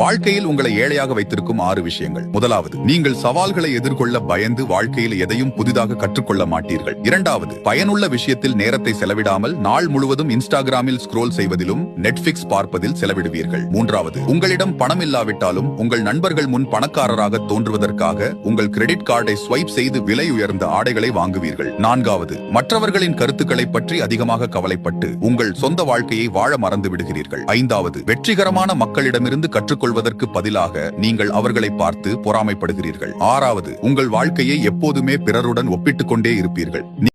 வாழ்க்கையில் உங்களை ஏழையாக வைத்திருக்கும் ஆறு விஷயங்கள். முதலாவது நீங்கள் சவால்களை எதிர்கொள்ள பயந்து வாழ்க்கையில் எதையும் புதிதாக கற்றுக்கொள்ள மாட்டீர்கள். இரண்டாவது பயனுள்ள விஷயத்தில் நேரத்தை செலவிடாமல் நாள் முழுவதும் இன்ஸ்டாகிராமில் ஸ்க்ரோல் செய்வதிலும் நெட்ஃபிக்ஸ் பார்ப்பதில் செலவிடுவீர்கள். மூன்றாவது உங்களிடம் பணம் இல்லாவிட்டாலும் உங்கள் நண்பர்கள் முன் பணக்காரராக தோன்றுவதற்காக உங்கள் கிரெடிட் கார்டை ஸ்வைப் செய்து விலை உயர்ந்த ஆடைகளை வாங்குவீர்கள். நான்காவது மற்றவர்களின் கருத்துக்களை பற்றி அதிகமாக கவலைப்பட்டு உங்கள் சொந்த வாழ்க்கையை வாழ மறந்து விடுகிறீர்கள் ஐந்தாவது வெற்றிகரமான மக்களிடமிருந்து கொள்வதற்கு பதிலாக நீங்கள் அவர்களை பார்த்து பொறாமைப்படுகிறீர்கள். ஆறாவது உங்கள் வாழ்க்கையை எப்போதுமே பிறருடன் ஒப்பிட்டுக் கொண்டே இருப்பீர்கள்.